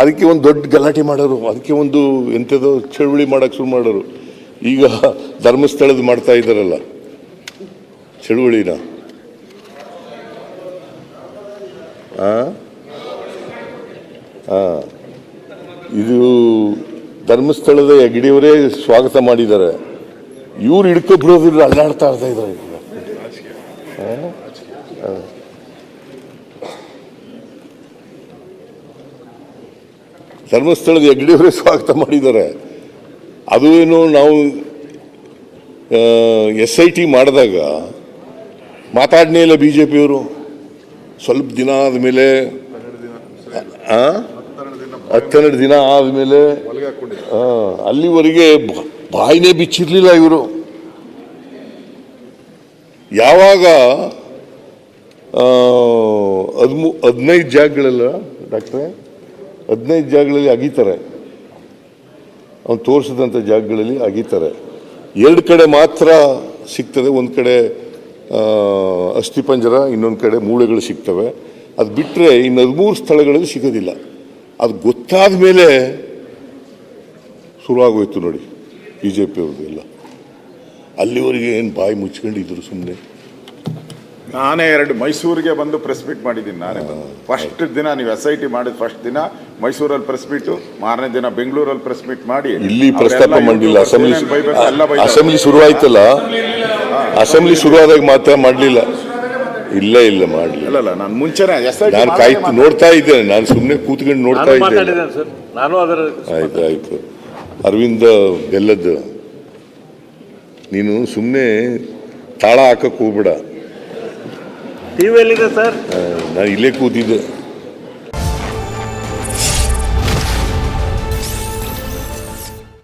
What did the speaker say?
ಅದಕ್ಕೆ ಒಂದು ದೊಡ್ಡ ಗಲಾಟೆ ಮಾಡೋರು, ಅದಕ್ಕೆ ಒಂದು ಎಂಥದೋ ಚಳುವಳಿ ಮಾಡೋಕ್ಕೆ ಶುರು ಮಾಡೋರು. ಈಗ ಧರ್ಮಸ್ಥಳದ ಮಾಡ್ತಾ ಇದ್ದಾರಲ್ಲ, ಚಳುವಳಿನ. ಹಾಂ. ಇದು ಧರ್ಮಸ್ಥಳದ ಹೆಗ್ಡಿಯವರೇ ಸ್ವಾಗತ ಮಾಡಿದ್ದಾರೆ. ಇವ್ರು ಹಿಡ್ಕೊಬಿಡೋದಿಲ್ಲ, ಅಲ್ಲಾಡ್ತಾ ಇರ್ತಾ ಇದ್ದಾರೆ ಧರ್ಮಸ್ಥಳದ ಹೆಗ್ಡೆಯವರೇ ಸ್ವಾಗತ ಮಾಡಿದ್ದಾರೆ. ಅದು ಏನು ನಾವು ಎಸ್ ಐ ಟಿ ಮಾಡಿದಾಗ ಮಾತಾಡನೇ ಇಲ್ಲ ಬಿ ಜೆ ಪಿಯವರು ಸ್ವಲ್ಪ ದಿನ ಆದಮೇಲೆ ಹತ್ತೆರಡು ದಿನ ಆದಮೇಲೆ ಅಲ್ಲಿವರೆಗೆ ಬಾಯಿನೇ ಬಿಚ್ಚಿರಲಿಲ್ಲ ಇವರು. ಯಾವಾಗ ಹದಿಮೂ, ಹದಿನೈದು ಜಾಗಗಳೆಲ್ಲ ಡಾಕ್ಟ್ರೆ? ಹದಿನೈದು ಜಾಗಗಳಲ್ಲಿ ಅಗೀತಾರೆ. ಅವ್ನು ತೋರಿಸಿದಂಥ ಜಾಗಗಳಲ್ಲಿ ಅಗೀತಾರೆ. ಎರಡು ಕಡೆ ಮಾತ್ರ ಸಿಗ್ತದೆ, ಒಂದು ಕಡೆ ಅಸ್ಥಿಪಂಜರ ಇನ್ನೊಂದು ಕಡೆ ಮೂಳೆಗಳು ಸಿಗ್ತವೆ. ಅದು ಬಿಟ್ಟರೆ ಇನ್ನು ಹದಿಮೂರು ಸ್ಥಳಗಳಲ್ಲಿ ಸಿಗೋದಿಲ್ಲ. ಅದು ಗೊತ್ತಾದ ಮೇಲೆ ಶುರುವಾಗೋಯ್ತು ನೋಡಿ ಬಿ ಜೆ ಪಿ ಅವ್ರದ್ದು ಎಲ್ಲ ಅಲ್ಲಿವರೆಗೆ ಏನು ಬಾಯಿ ಮುಚ್ಕೊಂಡಿದ್ರು ಸುಮ್ಮನೆ ನಾನೇ ಎರಡು ಮೈಸೂರಿಗೆ ಬಂದು ಪ್ರೆಸ್ ಮೀಟ್ ಮಾಡಿದ್ದೀನಿ ನಾನೇ ಫಸ್ಟ್ ದಿನ ನೀವು ಎಸ್ ಐ ಟಿ ಮಾಡಿದ ಫಸ್ಟ್ ದಿನ ಮೈಸೂರಲ್ಲಿ ಪ್ರೆಸ್ ಮೀಟು ಮಾರನೇ ದಿನ ಬೆಂಗಳೂರಲ್ಲಿ ಪ್ರೆಸ್ ಮೀಟ್ ಮಾಡಿ ಇಲ್ಲಿ ಪ್ರಸ್ತಾಪ ಮಾಡಿಲ್ಲ. ಮಾಡಲಿಲ್ಲ ಅಸೆಂಬ್ಲಿ. ಅಸೆಂಬ್ಲಿ ಶುರುವಾಯ್ತಲ್ಲ? ಅಸೆಂಬ್ಲಿ ಶುರುವಾದಾಗ ಮಾತ್ರ ಮಾಡಲಿಲ್ಲ. ಇಲ್ಲ ಇಲ್ಲ ಮಾಡಲಿಲ್ಲ. ಅಲ್ಲ ಇಲ್ಲ ನಾನು ಮುಂಚೆನೆ ಎಸ್ ಐ ನಾನು ಕಾಯ್ತು ನೋಡ್ತಾ ಇದ್ದೇನೆ. ನಾನು ಸುಮ್ಮನೆ ಕೂತ್ಕೊಂಡು ನೋಡ್ತಾ ನಾನು ಇದ್ದೇನೆ. ಸರ್. ನಾನು ಅದರ ಆಯ್ತು ಆಯ್ತು. ಅರವಿಂದ ಬೆಲ್ಲದ್ದು ನೀನು ಸುಮ್ಮನೆ ತಾಳ ಹಾಕಕ್ಕೆ ಹೋಗ್ಬೇಡ. ಟಿವಿಯಲ್ಲಿದೆ ಸರ್? ನಾನು ಇಲ್ಲೇ ಕೂತಿದ್ದೆ.